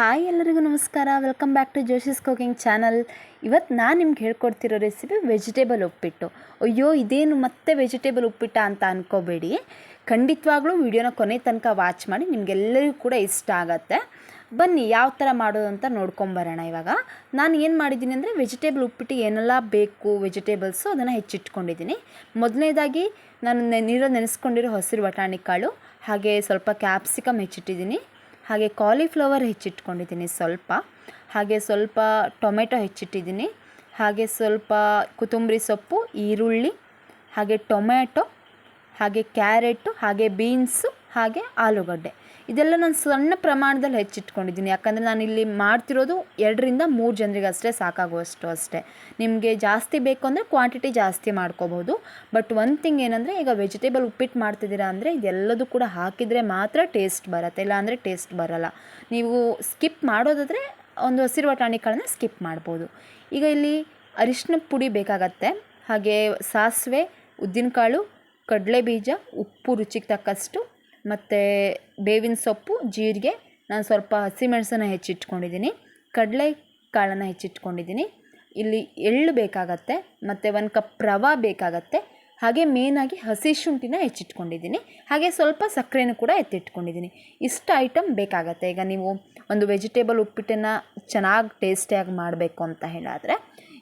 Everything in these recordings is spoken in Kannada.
ಹಾಯ್ ಎಲ್ಲರಿಗೂ ನಮಸ್ಕಾರ. Welcome back to Joshi's cooking channel ಇವತ್ತು ನಾನು ನಿಮ್ಗೆ ಹೇಳ್ಕೊಡ್ತಿರೋ ರೆಸಿಪಿ ವೆಜಿಟೇಬಲ್ ಉಪ್ಪಿಟ್ಟು. ಅಯ್ಯೋ, ಇದೇನು ಮತ್ತೆ ವೆಜಿಟೇಬಲ್ ಉಪ್ಪಿಟ್ಟ ಅಂತ ಅನ್ಕೋಬೇಡಿ. ಖಂಡಿತವಾಗ್ಲೂ ವಿಡಿಯೋನ ಕೊನೆ ತನಕ ವಾಚ್ ಮಾಡಿ, ನಿಮಗೆಲ್ಲರಿಗೂ ಕೂಡ ಇಷ್ಟ ಆಗತ್ತೆ. ಬನ್ನಿ, ಯಾವ ಥರ ಮಾಡೋದು ಅಂತ ನೋಡ್ಕೊಂಬರೋಣ ಇವಾಗ. ನಾನು ಏನು ಮಾಡಿದ್ದೀನಿ ಅಂದರೆ ವೆಜಿಟೇಬಲ್ ಉಪ್ಪಿಟ್ಟಿಗೆ ಏನೆಲ್ಲ ಬೇಕು ವೆಜಿಟೇಬಲ್ಸು ಅದನ್ನು ಹೆಚ್ಚಿಟ್ಕೊಂಡಿದ್ದೀನಿ. ಮೊದಲನೇದಾಗಿ ನಾನು ನೀರಲ್ಲಿ ನೆನೆಸ್ಕೊಂಡಿರೋ ಹಸಿರು ಬಟಾಣಿ ಕಾಳು, ಹಾಗೆ ಸ್ವಲ್ಪ ಕ್ಯಾಪ್ಸಿಕಮ್ ಹೆಚ್ಚಿಟ್ಟಿದ್ದೀನಿ. ಹಾಗೆ ಕಾಲಿಫ್ಲವರ್ ಹೆಚ್ಚಿಟ್ಕೊಂಡಿದ್ದೀನಿ ಸ್ವಲ್ಪ. ಹಾಗೆ ಸ್ವಲ್ಪ ಟೊಮೆಟೊ ಹೆಚ್ಚಿಟ್ಟಿದ್ದೀನಿ. ಹಾಗೆ ಸ್ವಲ್ಪ ಕೊತ್ತಂಬರಿ ಸೊಪ್ಪು, ಈರುಳ್ಳಿ, ಹಾಗೆ ಟೊಮೆಟೊ ಹಾಗೆ ಕ್ಯಾರೆಟು, ಹಾಗೆ ಬೀನ್ಸು, ಹಾಗೆ ಆಲೂಗಡ್ಡೆ. ಇದೆಲ್ಲ ನಾನು ಸಣ್ಣ ಪ್ರಮಾಣದಲ್ಲಿ ಹೆಚ್ಚಿಟ್ಕೊಂಡಿದ್ದೀನಿ. ಯಾಕಂದರೆ ನಾನು ಇಲ್ಲಿ ಮಾಡ್ತಿರೋದು ಎರಡರಿಂದ ಮೂರು ಜನರಿಗೆ ಅಷ್ಟೇ ಸಾಕಾಗುವಷ್ಟು ಅಷ್ಟೇ. ನಿಮಗೆ ಜಾಸ್ತಿ ಬೇಕು ಅಂದರೆ ಕ್ವಾಂಟಿಟಿ ಜಾಸ್ತಿ ಮಾಡ್ಕೋಬೋದು ಬಟ್ ಒಂದು ಥಿಂಗ್ ಏನಂದರೆ, ಈಗ ವೆಜಿಟೇಬಲ್ ಉಪ್ಪಿಟ್ಟು ಮಾಡ್ತಿದ್ದೀರಾ ಅಂದರೆ ಇದೆಲ್ಲದೂ ಕೂಡ ಹಾಕಿದರೆ ಮಾತ್ರ ಟೇಸ್ಟ್ ಬರುತ್ತೆ. ಇಲ್ಲ ಅಂದರೆ ಟೇಸ್ಟ್ ಬರಲ್ಲ. ನೀವು ಸ್ಕಿಪ್ ಮಾಡೋದಾದರೆ ಒಂದು ಹಸಿರು ಬಟಾಣಿಕಾಳನ್ನ ಸ್ಕಿಪ್ ಮಾಡ್ಬೋದು. ಈಗ ಇಲ್ಲಿ ಅರಿಶಿನ ಪುಡಿ ಬೇಕಾಗತ್ತೆ. ಹಾಗೆ ಸಾಸಿವೆ, ಉದ್ದಿನಕಾಳು ಕಡಲೆ ಬೀಜ ಉಪ್ಪು ರುಚಿಗೆ ತಕ್ಕಷ್ಟು ಮತ್ತು ಬೇವಿನ ಸೊಪ್ಪು, ಜೀರಿಗೆ, ನಾನು ಸ್ವಲ್ಪ ಹಸಿಮೆಣಸನ್ನು ಹೆಚ್ಚಿಟ್ಕೊಂಡಿದ್ದೀನಿ ಕಡಲೆ ಕಾಳನ್ನು ಹೆಚ್ಚಿಟ್ಕೊಂಡಿದ್ದೀನಿ ಇಲ್ಲಿ ಎಳ್ಳು ಬೇಕಾಗತ್ತೆ, ಮತ್ತು ಒಂದು ಕಪ್ ರವೆ ಬೇಕಾಗತ್ತೆ, ಹಾಗೆ ಮೇನಾಗಿ ಹಸಿ ಶುಂಠಿನ ಹೆಚ್ಚಿಟ್ಕೊಂಡಿದ್ದೀನಿ ಹಾಗೆ ಸ್ವಲ್ಪ ಸಕ್ಕರೆನೂ ಕೂಡ ಎತ್ತಿಟ್ಕೊಂಡಿದ್ದೀನಿ ಇಷ್ಟು ಐಟಮ್ ಬೇಕಾಗತ್ತೆ. ಈಗ ನೀವು ಒಂದು ವೆಜಿಟೇಬಲ್ ಉಪ್ಪಿಟ್ಟನ್ನು ಚೆನ್ನಾಗಿ ಟೇಸ್ಟಿಯಾಗಿ ಮಾಡಬೇಕು ಅಂತ ಹೇಳಿದ್ರೆ,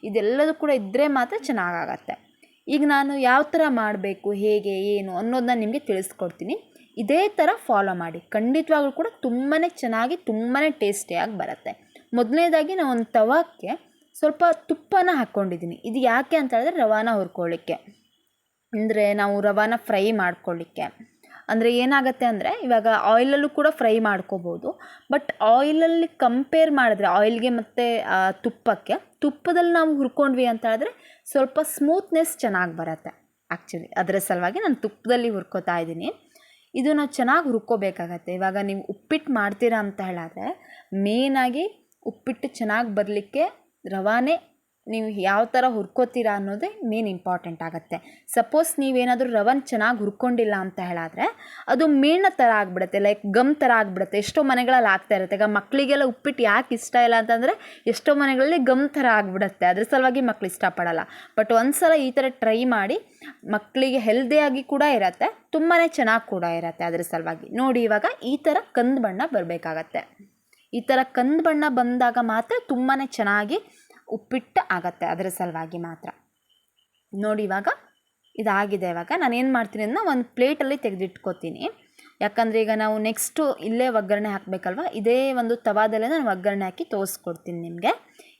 ಇದೆಲ್ಲದೂ ಕೂಡ ಇದ್ದರೆ ಮಾತ್ರ ಚೆನ್ನಾಗಾಗತ್ತೆ. ಈಗ ನಾನು ಯಾವ ಥರ ಮಾಡಬೇಕು, ಹೇಗೆ, ಏನು ಅನ್ನೋದನ್ನ ನಿಮಗೆ ತಿಳಿಸ್ಕೊಡ್ತೀನಿ. ಇದೇ ಥರ ಫಾಲೋ ಮಾಡಿ. ಖಂಡಿತವಾಗ್ಲೂ ಕೂಡ ತುಂಬಾ ಚೆನ್ನಾಗಿ ತುಂಬಾ ಟೇಸ್ಟಿಯಾಗಿ ಬರುತ್ತೆ. ಮೊದಲನೇದಾಗಿ ನಾವು ಒಂದು ತವಕ್ಕೆ ಸ್ವಲ್ಪ ತುಪ್ಪನ ಹಾಕ್ಕೊಂಡಿದ್ದೀನಿ ಇದು ಯಾಕೆ ಅಂತ ಹೇಳಿದ್ರೆ ರವಾನ ಹುರ್ಕೊಳ್ಳಿಕ್ಕೆ. ಅಂದರೆ ನಾವು ರವಾನ ಫ್ರೈ ಮಾಡ್ಕೊಳ್ಳಿಕ್ಕೆ. ಅಂದರೆ ಏನಾಗುತ್ತೆ ಅಂದರೆ ಇವಾಗ ಆಯಿಲಲ್ಲೂ ಕೂಡ ಫ್ರೈ ಮಾಡ್ಕೋಬೋದು. ಬಟ್ ಆಯಿಲಲ್ಲಿ ಕಂಪೇರ್ ಮಾಡಿದ್ರೆ ಆಯಿಲ್ಗೆ ಮತ್ತು ತುಪ್ಪಕ್ಕೆ, ತುಪ್ಪದಲ್ಲಿ ನಾವು ಹುರ್ಕೊಂಡ್ವಿ ಅಂತ ಹೇಳಿದ್ರೆ ಸ್ವಲ್ಪ ಸ್ಮೂತ್ನೆಸ್ ಚೆನ್ನಾಗಿ ಬರುತ್ತೆ. ಆ್ಯಕ್ಚುಲಿ ಅದರ ಸಲುವಾಗಿ ನಾನು ತುಪ್ಪದಲ್ಲಿ ಹುರ್ಕೋತಾ ಇದ್ದೀನಿ. ಇದು ನಾವು ಚೆನ್ನಾಗಿ ರುಬ್ಕೋಬೇಕಾಗತ್ತೆ ಇವಾಗ ನೀವು ಉಪ್ಪಿಟ್ಟು ಮಾಡ್ತೀರಾ ಅಂತ ಹೇಳಿದ್ರೆ ಮೇಯ್ನಾಗಿ ಉಪ್ಪಿಟ್ಟು ಚೆನ್ನಾಗಿ ಬರಲಿಕ್ಕೆ ರವಾನೆ ನೀವು ಯಾವ ಥರ ಹುರ್ಕೋತೀರಾ ಅನ್ನೋದೇ ಮೇನ್ ಇಂಪಾರ್ಟೆಂಟ್ ಆಗುತ್ತೆ. ಸಪೋಸ್ ನೀವೇನಾದರೂ ರವನ್ ಚೆನ್ನಾಗಿ ಹುರ್ಕೊಂಡಿಲ್ಲ ಅಂತ ಹೇಳಾದರೆ, ಅದು ಮೇಣ ಥರ ಆಗಿಬಿಡುತ್ತೆ ಲೈಕ್ ಗಮ್ ಥರ ಆಗಿಬಿಡುತ್ತೆ, ಎಷ್ಟೋ ಮನೆಗಳಲ್ಲಿ ಆಗ್ತಾ ಇರುತ್ತೆ. ಈಗ ಮಕ್ಕಳಿಗೆಲ್ಲ ಉಪ್ಪಿಟ್ಟು ಯಾಕೆ ಇಷ್ಟ ಇಲ್ಲ ಅಂತಂದರೆ, ಎಷ್ಟೋ ಮನೆಗಳಲ್ಲಿ ಗಮ್ ಥರ ಆಗಿಬಿಡುತ್ತೆ. ಅದ್ರ ಸಲುವಾಗಿ ಮಕ್ಳು ಇಷ್ಟಪಡಲ್ಲ. ಬಟ್ ಒಂದು ಸಲ ಈ ಥರ ಟ್ರೈ ಮಾಡಿ ಮಕ್ಕಳಿಗೆ ಹೆಲ್ದಿಯಾಗಿ ಕೂಡ ಇರತ್ತೆ ತುಂಬಾ ಚೆನ್ನಾಗಿ ಕೂಡ ಇರತ್ತೆ ಅದ್ರ ಸಲುವಾಗಿ. ನೋಡಿ ಇವಾಗ ಈ ಥರ ಕಂದು ಬಣ್ಣ ಬರಬೇಕಾಗತ್ತೆ. ಈ ಥರ ಕಂದು ಬಣ್ಣ ಬಂದಾಗ ಮಾತ್ರ ತುಂಬಾ ಚೆನ್ನಾಗಿ ಉಪ್ಪಿಟ್ಟು ಆಗತ್ತೆ ಅದರ ಸಲುವಾಗಿ ಮಾತ್ರ. ನೋಡಿ ಇವಾಗ ಇದಾಗಿದೆ ಇವಾಗ. ನಾನು ಏನು ಮಾಡ್ತೀನಿ ಅಂದರೆ ಒಂದು ಪ್ಲೇಟಲ್ಲಿ ತೆಗೆದಿಟ್ಕೋತೀನಿ. ಯಾಕಂದರೆ ಈಗ ನಾವು ನೆಕ್ಸ್ಟು ಇಲ್ಲೇ ಒಗ್ಗರಣೆ ಹಾಕಬೇಕಲ್ವ? ಇದೇ ಒಂದು ತವಾದಲ್ಲೇ ನಾನು ಒಗ್ಗರಣೆ ಹಾಕಿ ತೋರಿಸ್ಕೊಡ್ತೀನಿ ನಿಮಗೆ.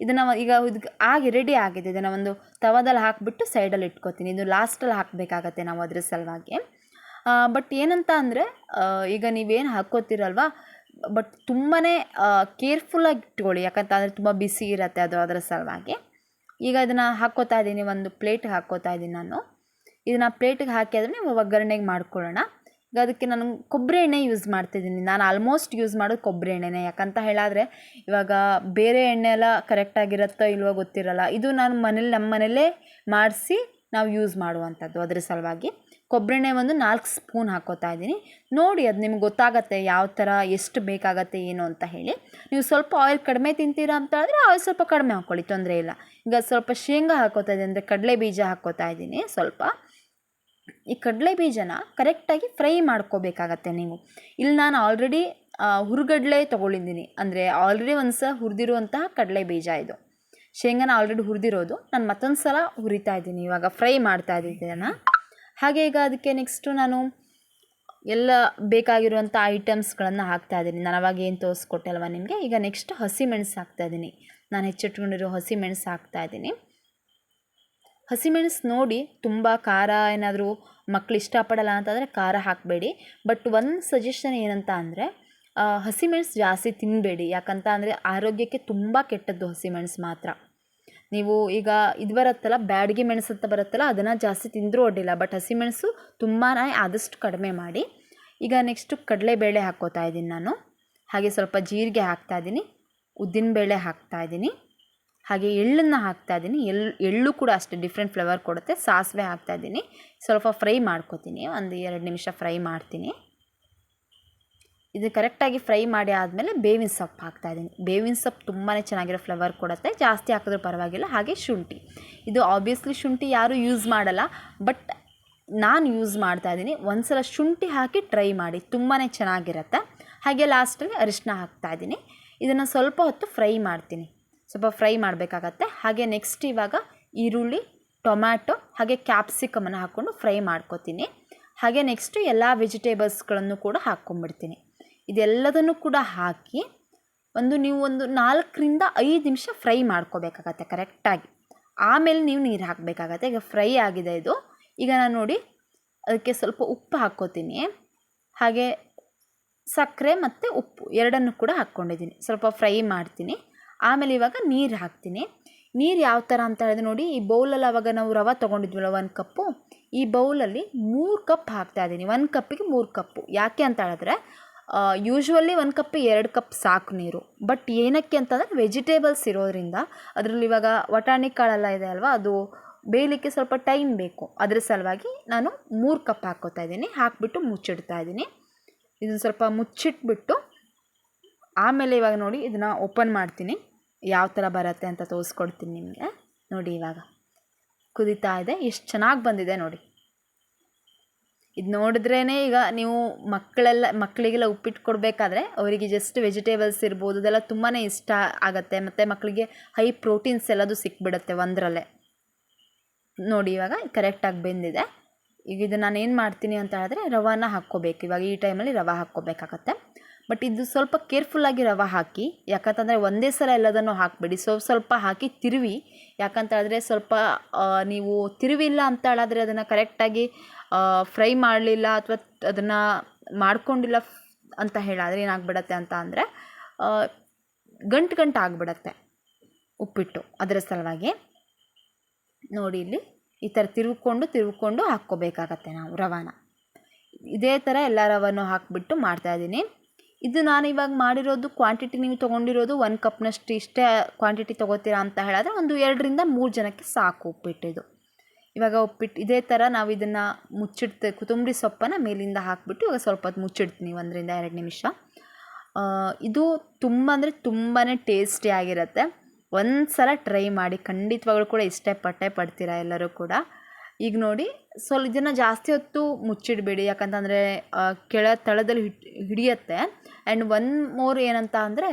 ಇದನ್ನು ಈಗ ಇದು ಆಗಿ ರೆಡಿ ಆಗಿದೆ. ಇದನ್ನು ಒಂದು ತವಾದಲ್ಲಿ ಹಾಕಿಬಿಟ್ಟು ಸೈಡಲ್ಲಿ ಇಟ್ಕೋತೀನಿ. ಇದು ಲಾಸ್ಟಲ್ಲಿ ಹಾಕಬೇಕಾಗತ್ತೆ ನಾವು ಅದ್ರ ಸಲುವಾಗಿ. ಬಟ್ ಏನಂತ ಅಂದರೆ ಈಗ ನೀವೇನು ಹಾಕ್ಕೋತೀರಲ್ವ? ಬಟ್ ತುಂಬಾ ಕೇರ್ಫುಲ್ಲಾಗಿ ಇಟ್ಕೊಳ್ಳಿ. ಯಾಕಂತಂದರೆ ತುಂಬ ಬಿಸಿ ಇರುತ್ತೆ ಅದು ಅದರ ಸಲುವಾಗಿ. ಈಗ ಇದನ್ನು ಹಾಕ್ಕೋತಾ ಇದ್ದೀನಿ, ಒಂದು ಪ್ಲೇಟ್ಗೆ ಹಾಕ್ಕೋತಾ ಇದ್ದೀನಿ ನಾನು. ಇದನ್ನು ಪ್ಲೇಟಿಗೆ ಹಾಕಿದ್ರೆ ನೀವು ಒಗ್ಗರಣೆಗೆ ಮಾಡ್ಕೊಳ್ಳೋಣ. ಈಗ ಅದಕ್ಕೆ ನಾನು ಕೊಬ್ಬರಿ ಎಣ್ಣೆ ಯೂಸ್ ಮಾಡ್ತಿದ್ದೀನಿ. ನಾನು ಆಲ್ಮೋಸ್ಟ್ ಯೂಸ್ ಮಾಡೋದು ಕೊಬ್ಬರಿ ಎಣ್ಣೆನೇ. ಯಾಕಂತ ಹೇಳಿದ್ರೆ, ಇವಾಗ ಬೇರೆ ಎಣ್ಣೆ ಎಲ್ಲ ಕರೆಕ್ಟಾಗಿರುತ್ತೋ ಇಲ್ವೋ ಗೊತ್ತಿರಲ್ಲ. ಇದು ನಾನು ಮನೇಲಿ ನಮ್ಮ ಮನೇಲೇ ಮಾಡಿಸಿ ನಾವು ಯೂಸ್ ಮಾಡುವಂಥದ್ದು ಅದ್ರ ಸಲುವಾಗಿ. ಕೊಬ್ಬರಿ ಎಣ್ಣೆ ಒಂದು ನಾಲ್ಕು ಸ್ಪೂನ್ ಹಾಕ್ಕೋತಾ ಇದ್ದೀನಿ. ನೋಡಿ ಅದು ನಿಮ್ಗೆ ಗೊತ್ತಾಗತ್ತೆ ಯಾವ ಥರ ಎಷ್ಟು ಬೇಕಾಗತ್ತೆ, ಏನು ಅಂತ ಹೇಳಿ. ನೀವು ಸ್ವಲ್ಪ ಆಯಿಲ್ ಕಡಿಮೆ ತಿಂತೀರಾ ಅಂತ ಹೇಳಿದ್ರೆ ಆಯಿಲ್ ಸ್ವಲ್ಪ ಕಡಿಮೆ ಹಾಕ್ಕೊಳ್ಳಿ ತೊಂದರೆ ಇಲ್ಲ. ಈಗ ಸ್ವಲ್ಪ ಶೇಂಗಾ ಹಾಕೋತಾ ಇದ್ದೀನಿ, ಅಂದರೆ ಕಡಲೆ ಬೀಜ ಹಾಕ್ಕೋತಾ ಇದ್ದೀನಿ ಸ್ವಲ್ಪ. ಈ ಕಡಲೆ ಬೀಜನ ಕರೆಕ್ಟಾಗಿ ಫ್ರೈ ಮಾಡ್ಕೋಬೇಕಾಗತ್ತೆ ನೀವು. ಇಲ್ಲಿ ನಾನು ಆಲ್ರೆಡಿ ಹುರುಗಡಲೆ ತೊಗೊಂಡಿದ್ದೀನಿ. ಅಂದರೆ ಆಲ್ರೆಡಿ ಒಂದು ಸಹ ಹುರಿದಿರುವಂತಹ ಕಡಲೆ ಬೀಜ ಇದು. ಶೇಂಗಾನ ಆಲ್ರೆಡಿ ಹುರಿದಿರೋದು. ನಾನು ಮತ್ತೊಂದು ಸಲ ಹುರಿತಾ ಇದ್ದೀನಿ, ಇವಾಗ ಫ್ರೈ ಮಾಡ್ತಾ ಇದ್ದೀನಿ ಹಾಗೆ ಈಗ ಅದಕ್ಕೆ ನೆಕ್ಸ್ಟು ನಾನು ಎಲ್ಲ ಬೇಕಾಗಿರುವಂಥ ಐಟಮ್ಸ್ಗಳನ್ನು ಹಾಕ್ತಾ ಇದ್ದೀನಿ. ನಾನು ಅವಾಗ ಏನು ತೋರಿಸ್ಕೊಟ್ಟೆ ಅಲ್ವಾ ನಿಮಗೆ? ಈಗ ನೆಕ್ಸ್ಟ್ ಹಸಿ ಮೆಣಸು ಹಾಕ್ತಾ ಇದ್ದೀನಿ. ನಾನು ಹೆಚ್ಚಿಟ್ಕೊಂಡಿರೋ ಹಸಿ ಮೆಣಸು ಹಾಕ್ತಾ ಇದ್ದೀನಿ. ಹಸಿಮೆಣಸು ನೋಡಿ ತುಂಬ ಖಾರ ಏನಾದರೂ ಮಕ್ಕಳು ಇಷ್ಟಪಡಲ್ಲ ಅಂತಂದರೆ ಖಾರ ಹಾಕಬೇಡಿ. ಬಟ್ ಒಂದು ಸಜೆಷನ್ ಏನಂತ ಅಂದರೆ ಹಸಿಮೆಣಸು ಜಾಸ್ತಿ ತಿನ್ನಬೇಡಿ ಯಾಕಂತ ಅಂದರೆ ಆರೋಗ್ಯಕ್ಕೆ ತುಂಬ ಕೆಟ್ಟದ್ದು ಹಸಿಮೆಣಸು ಮಾತ್ರ. ನೀವು ಈಗ ಇದು ಬರುತ್ತಲ್ಲ, ಬ್ಯಾಡಗಿ ಮೆಣಸು ಅಂತ ಬರುತ್ತಲ್ಲ, ಅದನ್ನು ಜಾಸ್ತಿ ತಿಂದರೂ ಅಡ್ಡಿಲ್ಲ ಬಟ್ ಹಸಿಮೆಣಸು ತುಂಬಾ ಆದಷ್ಟು ಕಡಿಮೆ ಮಾಡಿ. ಈಗ ನೆಕ್ಸ್ಟು ಕಡಲೆಬೇಳೆ ಹಾಕ್ಕೋತಾ ಇದ್ದೀನಿ ನಾನು. ಹಾಗೆ ಸ್ವಲ್ಪ ಜೀರಿಗೆ ಹಾಕ್ತಾ ಇದ್ದೀನಿ. ಉದ್ದಿನಬೇಳೆ ಹಾಕ್ತಾ ಇದ್ದೀನಿ. ಹಾಗೆ ಎಳ್ಳನ್ನು ಹಾಕ್ತಾ ಇದ್ದೀನಿ. ಎಳ್ಳು ಎಳ್ಳು ಕೂಡ ಅಷ್ಟೇ ಡಿಫ್ರೆಂಟ್ ಫ್ಲೇವರ್ ಕೊಡುತ್ತೆ. ಸಾಸಿವೆ ಹಾಕ್ತಾ ಇದ್ದೀನಿ. ಸ್ವಲ್ಪ ಫ್ರೈ ಮಾಡ್ಕೋತೀನಿ. ಒಂದು ಎರಡು ನಿಮಿಷ ಫ್ರೈ ಮಾಡ್ತೀನಿ. ಇದು ಕರೆಕ್ಟಾಗಿ ಫ್ರೈ ಮಾಡಿ ಆದಮೇಲೆ ಬೇವಿನ ಸೊಪ್ಪು ಹಾಕ್ತಾಯಿದ್ದೀನಿ ಬೇವಿನ ಸೊಪ್ಪು ತುಂಬಾ ಚೆನ್ನಾಗಿರೋ ಫ್ಲವರ್ ಕೊಡುತ್ತೆ. ಜಾಸ್ತಿ ಹಾಕಿದ್ರೂ ಪರವಾಗಿಲ್ಲ. ಹಾಗೆ ಶುಂಠಿ. ಇದು ಆಬ್ವಿಯಸ್ಲಿ ಶುಂಠಿ ಯಾರೂ ಯೂಸ್ ಮಾಡಲ್ಲ ಬಟ್ ನಾನು ಯೂಸ್ ಮಾಡ್ತಾ ಇದ್ದೀನಿ. ಒಂದ್ಸಲ ಶುಂಠಿ ಹಾಕಿ ಟ್ರೈ ಮಾಡಿ. ತುಂಬಾ ಚೆನ್ನಾಗಿರುತ್ತೆ. ಹಾಗೆ ಲಾಸ್ಟಲ್ಲಿ ಅರಿಶಿನ ಹಾಕ್ತಾ ಇದ್ದೀನಿ. ಇದನ್ನು ಸ್ವಲ್ಪ ಹೊತ್ತು ಫ್ರೈ ಮಾಡ್ತೀನಿ. ಸ್ವಲ್ಪ ಫ್ರೈ ಮಾಡಬೇಕಾಗತ್ತೆ. ಹಾಗೆ ನೆಕ್ಸ್ಟ್ ಇವಾಗ ಈರುಳ್ಳಿ, ಟೊಮ್ಯಾಟೊ, ಹಾಗೆ ಕ್ಯಾಪ್ಸಿಕಮನ್ನು ಹಾಕ್ಕೊಂಡು ಫ್ರೈ ಮಾಡ್ಕೊತೀನಿ. ಹಾಗೆ ನೆಕ್ಸ್ಟು ಎಲ್ಲ ವೆಜಿಟೇಬಲ್ಸ್ಗಳನ್ನು ಕೂಡ ಹಾಕ್ಕೊಂಬಿಡ್ತೀನಿ ಇದೆಲ್ಲದನ್ನು ಕೂಡ ಹಾಕಿ ಒಂದು ನೀವು ಒಂದು ನಾಲ್ಕರಿಂದ ಐದು ನಿಮಿಷ ಫ್ರೈ ಮಾಡ್ಕೋಬೇಕಾಗತ್ತೆ ಕರೆಕ್ಟಾಗಿ. ಆಮೇಲೆ ನೀವು ನೀರು ಹಾಕಬೇಕಾಗತ್ತೆ. ಈಗ ಫ್ರೈ ಆಗಿದೆ ಇದು. ಈಗ ನಾನು ನೋಡಿ ಅದಕ್ಕೆ ಸ್ವಲ್ಪ ಉಪ್ಪು ಹಾಕ್ಕೋತೀನಿ. ಹಾಗೆ ಸಕ್ಕರೆ ಮತ್ತು ಉಪ್ಪು ಎರಡನ್ನು ಕೂಡ ಹಾಕ್ಕೊಂಡಿದ್ದೀನಿ. ಸ್ವಲ್ಪ ಫ್ರೈ ಮಾಡ್ತೀನಿ. ಆಮೇಲೆ ಇವಾಗ ನೀರು ಹಾಕ್ತೀನಿ. ನೀರು ಯಾವ ಥರ ಅಂತ ಹೇಳಿದ್ರೆ ನೋಡಿ, ಈ ಬೌಲಲ್ಲಿ ಅವಾಗ ನಾವು ರವೆ ತೊಗೊಂಡಿದ್ವಲ್ಲ ಒಂದು ಕಪ್ಪು, ಈ ಬೌಲಲ್ಲಿ ಮೂರು ಕಪ್ ಹಾಕ್ತಾ ಇದ್ದೀನಿ. ಒಂದು ಕಪ್ಪಿಗೆ ಮೂರು ಕಪ್ಪು. ಯಾಕೆ ಅಂತ ಹೇಳಿದ್ರೆ ಯೂಶ್ವಲಿ ಒಂದು ಕಪ್, ಎರಡು ಕಪ್ ಸಾಕು ನೀರು. ಬಟ್ ಏನಕ್ಕೆ ಅಂತಂದರೆ ವೆಜಿಟೇಬಲ್ಸ್ ಇರೋದ್ರಿಂದ ಅದರಲ್ಲಿ ಇವಾಗ ವಟಾಣಿ ಕಾಳೆಲ್ಲ ಇದೆ ಅಲ್ವಾ, ಅದು ಬೇಯಲಿಕ್ಕೆ ಸ್ವಲ್ಪ ಟೈಮ್ ಬೇಕು. ಅದ್ರ ಸಲುವಾಗಿ ನಾನು ಮೂರು ಕಪ್ ಹಾಕ್ಕೋತಾ ಇದ್ದೀನಿ, ಹಾಕಿಬಿಟ್ಟು ಮುಚ್ಚಿಡ್ತಾ ಇದ್ದೀನಿ. ಇದನ್ನು ಸ್ವಲ್ಪ ಮುಚ್ಚಿಟ್ಬಿಟ್ಟು ಆಮೇಲೆ ಇವಾಗ ನೋಡಿ ಇದನ್ನು ಓಪನ್ ಮಾಡ್ತೀನಿ. ಯಾವ ಥರ ಬರುತ್ತೆ ಅಂತ ತೋರಿಸ್ಕೊಡ್ತೀನಿ ನಿಮಗೆ. ನೋಡಿ ಇವಾಗ ಕುದೀತಾ ಇದೆ, ಎಷ್ಟು ಚೆನ್ನಾಗಿ ಬಂದಿದೆ ನೋಡಿ. ಇದು ನೋಡಿದ್ರೇ ಈಗ ನೀವು ಮಕ್ಕಳೆಲ್ಲ, ಮಕ್ಕಳಿಗೆಲ್ಲ ಉಪ್ಪಿಟ್ಟು ಕೊಡಬೇಕಾದ್ರೆ ಅವರಿಗೆ ಜಸ್ಟ್ ವೆಜಿಟೇಬಲ್ಸ್ ಇರ್ಬೋದು ಅದೆಲ್ಲ ತುಂಬಾ ಇಷ್ಟ ಆಗುತ್ತೆ. ಮತ್ತು ಮಕ್ಕಳಿಗೆ ಹೈ ಪ್ರೋಟೀನ್ಸ್ ಎಲ್ಲದು ಸಿಕ್ಬಿಡುತ್ತೆ ಒಂದರಲ್ಲೇ. ನೋಡಿ ಇವಾಗ ಕರೆಕ್ಟಾಗಿ ಬೆಂದಿದೆ. ಈಗ ಇದು ನಾನು ಏನು ಮಾಡ್ತೀನಿ ಅಂತ ಹೇಳಿದ್ರೆ ರವಾನ ಹಾಕ್ಕೋಬೇಕು. ಇವಾಗ ಈ ಟೈಮಲ್ಲಿ ರವೆ ಹಾಕ್ಕೋಬೇಕಾಗತ್ತೆ. ಬಟ್ ಇದು ಸ್ವಲ್ಪ ಕೇರ್ಫುಲ್ಲಾಗಿ ರವೆ ಹಾಕಿ, ಯಾಕಂತಂದರೆ ಒಂದೇ ಸಲ ಎಲ್ಲದನ್ನು ಹಾಕಬೇಡಿ. ಸ್ವಲ್ಪ ಸ್ವಲ್ಪ ಹಾಕಿ ತಿರುವಿ. ಯಾಕಂತ ಹೇಳಿದ್ರೆ ಸ್ವಲ್ಪ ನೀವು ತಿರುವಿಲ್ಲ ಅಂತ ಹೇಳಿದ್ರೆ ಅದನ್ನು ಕರೆಕ್ಟಾಗಿ ಫ್ರೈ ಮಾಡಲಿಲ್ಲ ಅಥವಾ ಅದನ್ನು ಮಾಡ್ಕೊಂಡಿಲ್ಲ ಅಂತ ಹೇಳಾದರೆ ಏನಾಗ್ಬಿಡತ್ತೆ ಅಂತ ಅಂದರೆ ಗಂಟು ಗಂಟು ಆಗಿಬಿಡತ್ತೆ ಉಪ್ಪಿಟ್ಟು ಅದರ ಸಲುವಾಗಿ. ನೋಡಿ ಇಲ್ಲಿ ಈ ಥರ ತಿರುವ್ಕೊಂಡು ತಿರುವ್ಕೊಂಡು ಹಾಕ್ಕೋಬೇಕಾಗತ್ತೆ ನಾವು ರವಾನ. ಇದೇ ಥರ ಎಲ್ಲ ರವನ್ನು ಹಾಕಿಬಿಟ್ಟು ಮಾಡ್ತಾಯಿದ್ದೀನಿ ಇದು ನಾನು ಇವಾಗ ಮಾಡಿರೋದು ಕ್ವಾಂಟಿಟಿ ನೀವು ತೊಗೊಂಡಿರೋದು ಒಂದು ಕಪ್ನಷ್ಟು ಇಷ್ಟೇ ಕ್ವಾಂಟಿಟಿ ತೊಗೋತೀರಾ ಅಂತ ಹೇಳಿದ್ರೆ ಒಂದು ಎರಡರಿಂದ ಮೂರು ಜನಕ್ಕೆ ಸಾಕು ಉಪ್ಪಿಟ್ಟಿದು. ಇವಾಗ ಉಪ್ಪಿಟ್ಟು, ಇದೇ ಥರ ನಾವು ಇದನ್ನು ಮುಚ್ಚಿಡ್ತೇವೆ ಕೊತ್ತಂಬರಿ ಸೊಪ್ಪನ್ನು ಮೇಲಿಂದ ಹಾಕಿಬಿಟ್ಟು ಇವಾಗ ಸ್ವಲ್ಪ ಹೊತ್ತು ಮುಚ್ಚಿಡ್ತೀನಿ ಒಂದರಿಂದ ಎರಡು ನಿಮಿಷ. ಇದು ತುಂಬ ಅಂದರೆ ತುಂಬಾ ಟೇಸ್ಟಿ ಆಗಿರುತ್ತೆ. ಒಂದು ಸಲ ಟ್ರೈ ಮಾಡಿ, ಖಂಡಿತವಾಗ್ಲೂ ಕೂಡ ಇಷ್ಟಪಟ್ಟೆ ಪಡ್ತೀರಾ ಎಲ್ಲರೂ ಕೂಡ. ಈಗ ನೋಡಿ, ಸ್ವಲ್ಪ ಇದನ್ನು ಜಾಸ್ತಿ ಹೊತ್ತು ಮುಚ್ಚಿಡಬೇಡಿ, ಯಾಕಂತಂದರೆ ಕೆಳ ತಳದಲ್ಲಿ ಹಿಡ್ ಹಿಡಿಯತ್ತೆ. ಆ್ಯಂಡ್ ಒನ್ ಮೋರ್ ಏನಂತ ಅಂದರೆ,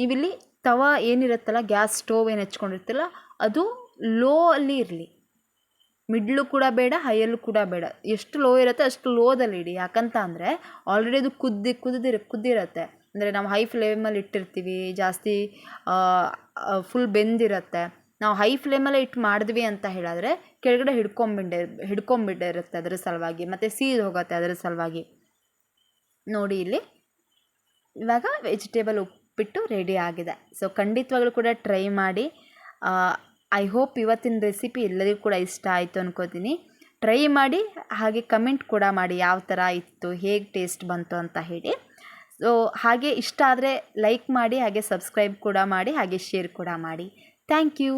ನೀವಿಲ್ಲಿ ತವ ಏನಿರುತ್ತಲ್ಲ, ಗ್ಯಾಸ್ ಸ್ಟೋವ್ ಏನು ಹಚ್ಕೊಂಡಿರ್ತಿಲ್ಲ ಅದು ಲೋ ಅಲ್ಲಿ ಇರಲಿ. ಮಿಡ್ಲು ಕೂಡ ಬೇಡ, ಹೈಯಲ್ಲೂ ಕೂಡ ಬೇಡ. ಎಷ್ಟು ಲೋ ಇರುತ್ತೆ ಅಷ್ಟು ಲೋದಲ್ಲಿ ಇಡಿ. ಯಾಕಂತ ಅಂದರೆ ಆಲ್ರೆಡಿ ಅದು ಕುದ್ದಿ, ಕುದ್ದಿರ, ಕುದ್ದಿರುತ್ತೆ. ಅಂದರೆ ನಾವು ಹೈ ಫ್ಲೇಮಲ್ಲಿ ಇಟ್ಟಿರ್ತೀವಿ, ಜಾಸ್ತಿ ಫುಲ್ ಬೆಂದಿರುತ್ತೆ. ನಾವು ಹೈ ಫ್ಲೇಮಲ್ಲೇ ಇಟ್ಟು ಮಾಡಿದ್ವಿ ಅಂತ ಹೇಳಿದ್ರೆ ಕೆಳಗಡೆ ಹಿಡ್ಕೊಂಬಿಟ್ಟೆ ಹಿಡ್ಕೊಂಬಿಟ್ಟಿರುತ್ತೆ ಅದರ ಸಲುವಾಗಿ. ಮತ್ತು ಸೀದು ಹೋಗುತ್ತೆ ಅದರ ಸಲುವಾಗಿ. ನೋಡಿ ಇಲ್ಲಿ. ಇವಾಗ ವೆಜಿಟೇಬಲ್ ಉಪ್ಪಿಟ್ಟು ರೆಡಿ ಆಗಿದೆ. ಸೊ ಖಂಡಿತವಾಗ್ಲೂ ಕೂಡ ಟ್ರೈ ಮಾಡಿ ಐ ಹೋಪ್ ಇವತ್ತಿನ ರೆಸಿಪಿ ಎಲ್ಲರಿಗೂ ಕೂಡ ಇಷ್ಟ ಆಯಿತು ಅನ್ಕೋತೀನಿ. ಟ್ರೈ ಮಾಡಿ, ಹಾಗೆ ಕಮೆಂಟ್ ಕೂಡ ಮಾಡಿ ಯಾವ ಥರ ಇತ್ತು, ಹೇಗೆ ಟೇಸ್ಟ್ ಬಂತು ಅಂತ ಹೇಳಿ. ಸೊ ಹಾಗೆ ಇಷ್ಟ ಆದರೆ ಲೈಕ್ ಮಾಡಿ, ಹಾಗೆ ಸಬ್ಸ್ಕ್ರೈಬ್ ಕೂಡ ಮಾಡಿ, ಹಾಗೆ ಶೇರ್ ಕೂಡ ಮಾಡಿ. Thank you